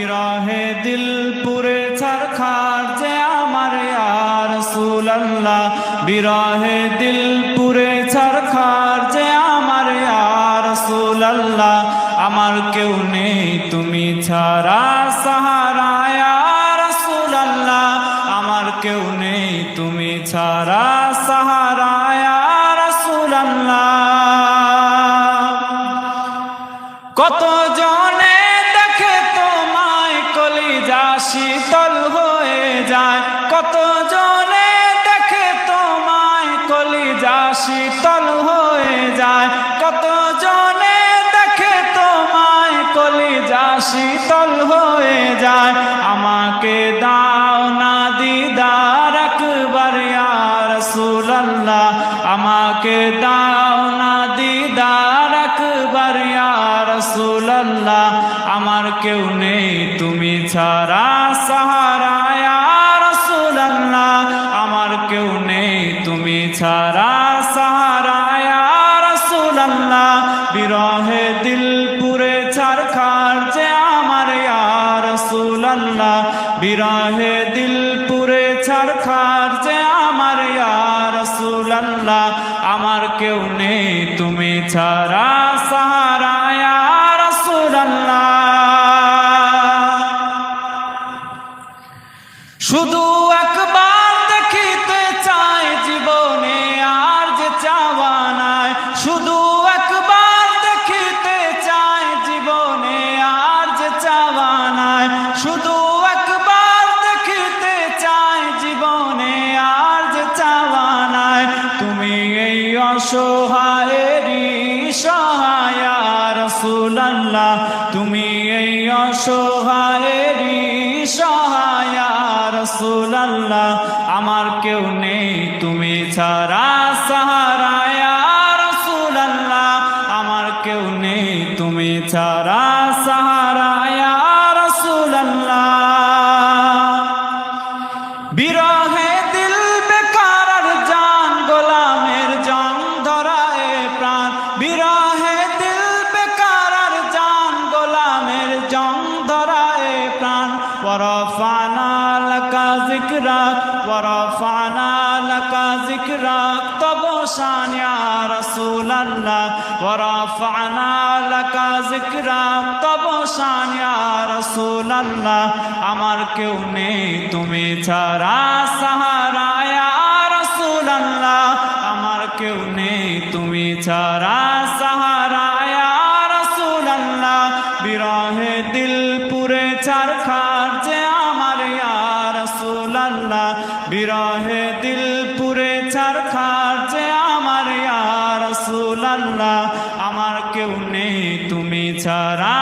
বিরহে দিল পুরে ছারখার যে আমার ইয়ার সুলাল্লাহ বিরহে দিল পুরে ছারখার যে আমার ইয়ার সুলাল্লাহ আমার কেউ নেই তুমি ছাড়া সাহারা ইয়ার সুলাল্লাহ আমার কেউ নেই তুমি ছাড়া সাহারা ইয়ার সুলাল্লাহ কত শীতল হয়ে যায়। কত জনে দেখে তোমায় কলিজা শীতল হয়ে যায়। কত জনে দেখে তোমায় কলিজা শীতল হয়ে যায়। আমাকে দাও না দিদার একবার ইয়ার সুলাল্লাহ আমাকে দাও না দিদার একবার ইয়ার সুলাল্লাহ আমার কেউ নেই, তুমি ছাড়া সাহারা। ইয়ার সুলাল্লাহ আমার কেউ নেই, তুমি ছাড়া সাহারা। ইয়ার সুলাল্লাহ বিরহে দিল পুরে ছারখার যে আমার। ইয়ার সুলাল্লাহ বিরহে দিল পুরে ছারখার যে আমার। ইয়ার সুলাল্লাহ আমার কেউ নেই, তুমি ছাড়া এই অসহায়েরই সহায়ার সুলাল্লাহ তুমি এই অসহায়েরই সহায়ার সুলাল্লাহ আমার কেউ নেই, তুমি ছাড়া সাহারায়ার সুলাল্লাহ আমার কেউ নেই, তুমি ছাড়া সাহারায়ার সুলাল্লাহ বিরহে ওরফানা লকা জিকরাক ওরফানা লকা জিকরাক তব শান ইয়া রাসূলুল্লাহ। ওরফানা লকা জিকরাক তব শান ইয়া রাসূলুল্লাহ। আমার কেউ নেই তুমি ছাড়া সাহারা ইয়া রাসূলুল্লাহ। আমার কেউ নেই তুমি ছাড়া সাহারা বিরহে দিল পুরে চারখার যে আমার ইয়া সুলাল্লাহ আমার কেউ নেই তুমি ছাড়া